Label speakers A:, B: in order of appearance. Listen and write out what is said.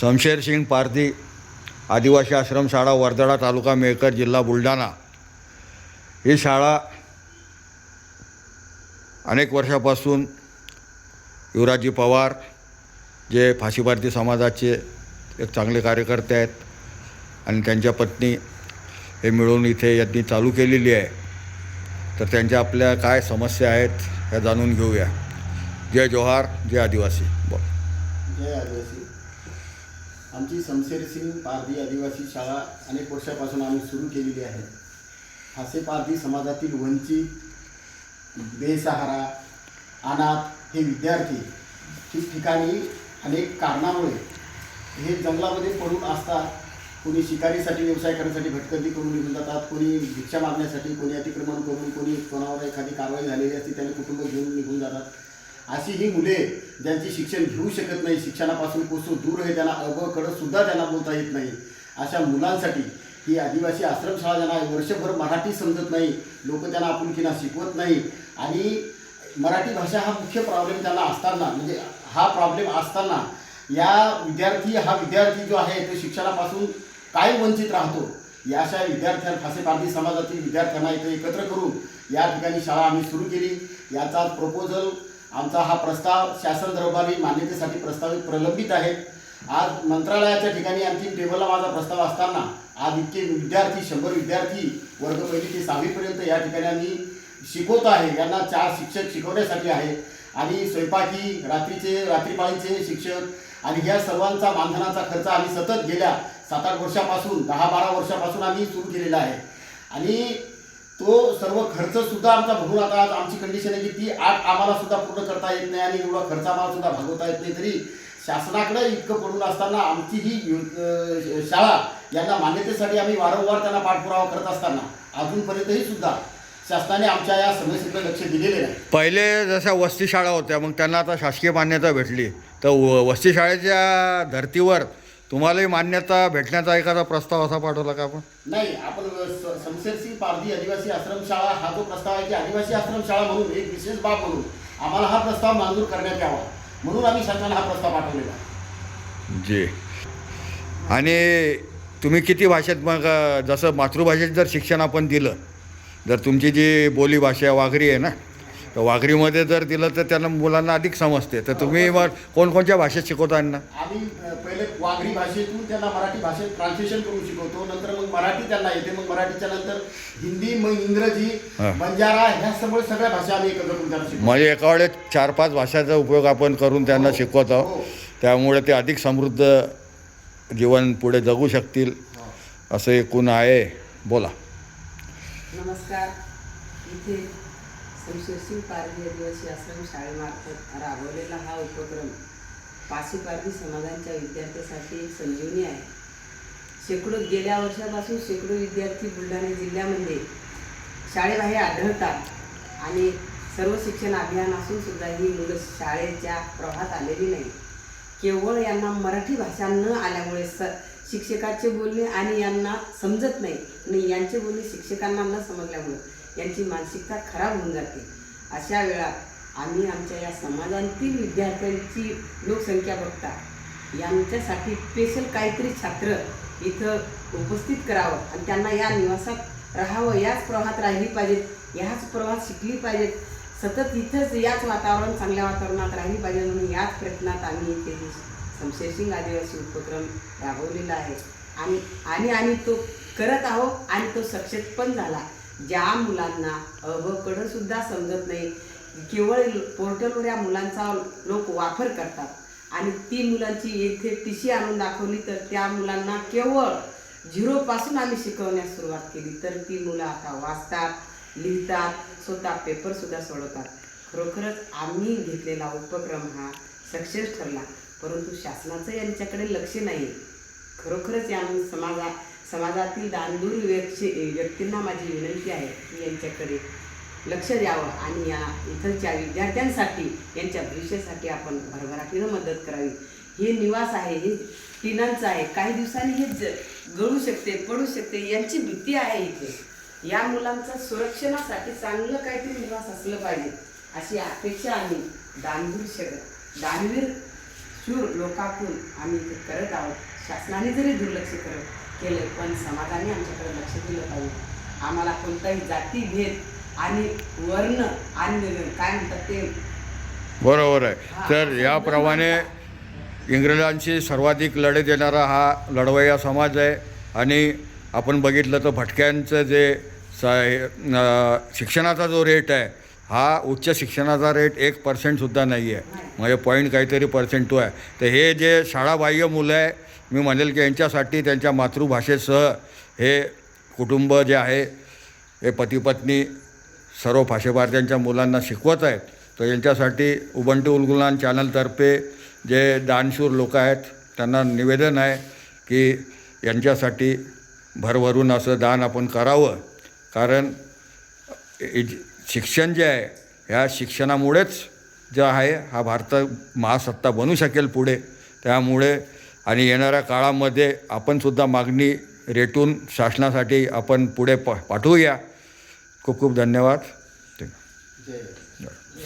A: शमशेर सिंग पारधी आदिवासी आश्रमशाळा वर्धडा तालुका मेळकर जिल्हा बुलढाणा. ही शाळा अनेक वर्षापासून युवराजी पवार जे फाशी भारती समाजाचे एक चांगले कार्यकर्ते आहेत आणि त्यांच्या पत्नी हे मिळून इथे यांनी चालू केलेली आहे. तर त्यांच्या आपल्या काय समस्या आहेत ह्या जाणून घेऊया. जय जोहार जय आदिवासी. बोल.
B: जय आदिवासी. आमची शमशेर सिंग पारधी आदिवासी शाळा अनेक वर्षापासून आम्ही सुरू केलेली आहे. हासे पारधी समाजातील वंचित बेसहारा अनाथ हे विद्यार्थी ठिकठिकाणी अनेक कारणामुळे हे जंगलामध्ये पडून असतात कोणी शिकारीसाठी व्यवसाय करण्यासाठी भटकंती करून निघून जातात कोणी भिक्षा मागण्यासाठी कोणी अतिक्रमण करून कोणी कोणावर एखादी कारवाई झालेली असते त्याने कुटुंब घेऊन निघून जातात. अशी ही मुले ज्यांची शिक्षण घेऊ शकत नाही शिक्षणापासून कोसो दूर आहे त्यांना अ कडं सुद्धा त्यांना बोलता येत नाही. अशा मुलांसाठी ही आदिवासी आश्रमशाळा ज्यांना वर्षभर मराठी समजत नाही लोक त्यांना आपुलकीना शिकवत नाही आणि मराठी भाषा हा मुख्य प्रॉब्लेम त्यांना असताना म्हणजे हा प्रॉब्लेम असताना या विद्यार्थी हा विद्यार्थी जो आहे तो शिक्षणापासून काय वंचित राहतो? या अशा विद्यार्थ्यां फासे पारधी समाजातील विद्यार्थ्यांना इथे एकत्र करून या ठिकाणी शाळा आम्ही सुरू केली. याचा प्रपोजल आमचा हा प्रस्ताव शासन दरबारी मान्यतेसाठी प्रस्तावित प्रलंबित आहे. आज मंत्रालयाच्या ठिकाणी आणखी टेबलला माझा प्रस्ताव असताना आज इतके विद्यार्थी शंभर विद्यार्थी वर्ग पहिली ते सहावीपर्यंत या ठिकाणी आम्ही शिकवत आहे. यांना चार शिक्षक शिकवण्यासाठी आहे. आणि स्वयंपाकी रात्रीचे रात्रीपाळीचे शिक्षक आणि ह्या सर्वांचा मानधनाचा खर्च आम्ही सतत गेल्या सात आठ वर्षापासून दहा बारा वर्षापासून आम्ही सुरू केलेला आहे. आणि तो सर्व खर्च सुद्धा आमचा बघून आता आज आमची कंडिशन आहे की ती आठ आम्हाला सुद्धा पूर्ण करता येत नाही आणि एवढा खर्च आम्हाला सुद्धा भागवता येत नाही. तरी शासनाकडे इतकं पडून असताना आमची ही शाळा यांना मान्यतेसाठी आम्ही वारंवार त्यांना पाठपुरावा करत असताना अजूनपर्यंतही सुद्धा शासनाने आमच्या या समस्येकडे लक्ष दिलेले नाही.
A: पहिले जशा वस्ती शाळा होत्या मग त्यांना आता शासकीय मान्यता भेटली. तर व- वस्ती शाळेच्या धर्तीवर तुम्हालाही मान्यता भेटण्याचा एखादा प्रस्ताव असा पाठवला का आपण?
B: नाही आपण शमशेर सिंग पारधी आदिवासी आश्रमशाळा हा जो प्रस्ताव आहे की आदिवासी आश्रमशाळा म्हणून एक विशेष बाब म्हणून आम्हाला हा प्रस्ताव मंजूर करण्यात यावा. म्हणून आम्ही शासनाला हा प्रस्ताव पाठवलेला
A: जी. आणि तुम्ही किती भाषेत मग जसं मातृभाषेत जर शिक्षण आपण दिलं जर तुमची जी बोलीभाषा वाघरी आहे ना तर वाघरीमध्ये जर दिलं तर त्यांना मुलांना अधिक समजते. तर तुम्ही मग कोणकोणत्या भाषेत शिकवता यांना?
B: आम्ही पहिले वाघरी भाषेतून त्यांना मराठी भाषेत ट्रान्सलेशन करून शिकवतो. नंतर मग मराठी त्यांना येते. मग मराठीच्या नंतर हिंदी मग इंग्रजी
A: हा.
B: बंजारा ह्या सगळ्या सगळ्या भाषा आम्ही एकत्र करून त्यांना शिकवतो.
A: म्हणजे एका वेळेत चार पाच भाषाचा उपयोग आपण करून त्यांना
B: हो.
A: शिकवत.
B: हो.
A: आहोत त्यामुळे ते अधिक समृद्ध जीवन पुढे जगू शकतील. असं एकूण आहे. बोला.
C: नमस्कार. इथे शमशेरसिंग पारधी आदिवासी आश्रम शाळेमार्फत राबवलेला हा उपक्रम पासी पारधी समाजांच्या विद्यार्थ्यांसाठी एक संजीवनी आहे. शेकडो गेल्या वर्षापासून शेकडो विद्यार्थी बुलढाणा जिल्ह्यामध्ये शाळेबाहेर आढळतात आणि सर्व शिक्षण अभियान असून सुद्धा ही मुलं शाळेच्या प्रवाहात आलेली नाही. केवळ यांना मराठी भाषा न आल्यामुळे स शिक्षकाचे बोलणे आणि यांना समजत नाही आणि यांचे बोलणे शिक्षकांना न समजल्यामुळे यांची मानसिकता खराब होऊन जाते. अशा वेळा आम्ही आमच्या या समाजातील विद्यार्थ्यांची लोकसंख्या बघता. यांच्यासाठी स्पेशल काहीतरी छात्र इथं उपस्थित करावं आणि त्यांना या निवासात राहावं याच प्रवाहात राहिली पाहिजेत याच प्रवाहात शिकली पाहिजेत. सतत इथंच याच वातावरण चांगल्या वातावरणात राहिली पाहिजे म्हणून याच प्रयत्नात आम्ही इथे शमशेर सिंग आदिवासी उपक्रम राबवलेला आहे. आणि आणि आम्ही तो करत आहोत आणि तो सक्षेत पण झाला. ज्या मुलांना अभकडं सुद्धा समजत नाही केवळ पोर्टलवर या मुलांचा लोक वापर करतात. आणि ती मुलांची येथे टी सी आणून दाखवली तर त्या मुलांना केवळ झिरोपासून आम्ही शिकवण्यास सुरुवात केली. तर ती मुलं आता वाचतात लिहितात स्वतः पेपरसुद्धा सोडवतात. खरोखरच आम्ही घेतलेला उपक्रम हा सक्सेस ठरला परंतु शासनाचं यांच्याकडे लक्ष नाही. खरोखरच या समाजा समाजातील दानदूर व्यक्ती व्यक्तींना माझी विनंती आहे की यांच्याकडे लक्ष द्यावं आणि या इथलच्या विद्यार्थ्यांसाठी यांच्या भविष्यासाठी आपण भरभराटीनं मदत करावी. हे निवास आहे हे टिनांचं आहे. काही दिवसांनी हे ज गळू शकते पडू शकते यांची भीती आहे इथे. या मुलांचं सुरक्षणासाठी चांगलं काहीतरी निवास असलं पाहिजे अशी अपेक्षा आम्ही दानवीर शग दानवीर शूर लोकातून आम्ही ते करत आहोत. शासनाने जरी दुर्लक्ष करत केले पण समाजाने आमच्याकडे लक्ष दिलं पाहिजे. आम्हाला कोणताही जाती भेद आणि वर्ण आणि काय म्हणतात ते?
A: बरोबर आहे. तर याप्रमाणे इंग्रजांशी सर्वाधिक लढे देणारा हा लढवय्या समाज आहे. आणि आपण बघितलं तर भटक्यांचं जे स शिक्षणाचा जो रेट आहे हा उच्च शिक्षणाचा रेट एक पर्सेंटसुद्धा नाही. आहे म्हणजे पॉईंट काहीतरी पर्सेंट टू आहे. तर हे जे शाळाबाह्य मुलं आहे मी म्हणेल की यांच्यासाठी त्यांच्या मातृभाषेसह हे कुटुंब जे आहे हे पतीपत्नी सर्व भाषेभारत्यांच्या मुलांना शिकवत आहेत. तर यांच्यासाठी उबंटू उलगुलान चॅनलतर्फे जे दानशूर लोक आहेत त्यांना निवेदन आहे की यांच्यासाठी भरभरून असं दान आपण करावं. कारण शिक्षण जे आहे ह्या शिक्षणामुळेच जे आहे हा भारत महासत्ता बनू शकेल पुढे. त्यामुळे आणि येणाऱ्या काळामध्ये आपणसुद्धा मागणी रेटून शासनासाठी आपण पुढे प पाठवूया. खूप खूप धन्यवाद.
B: जय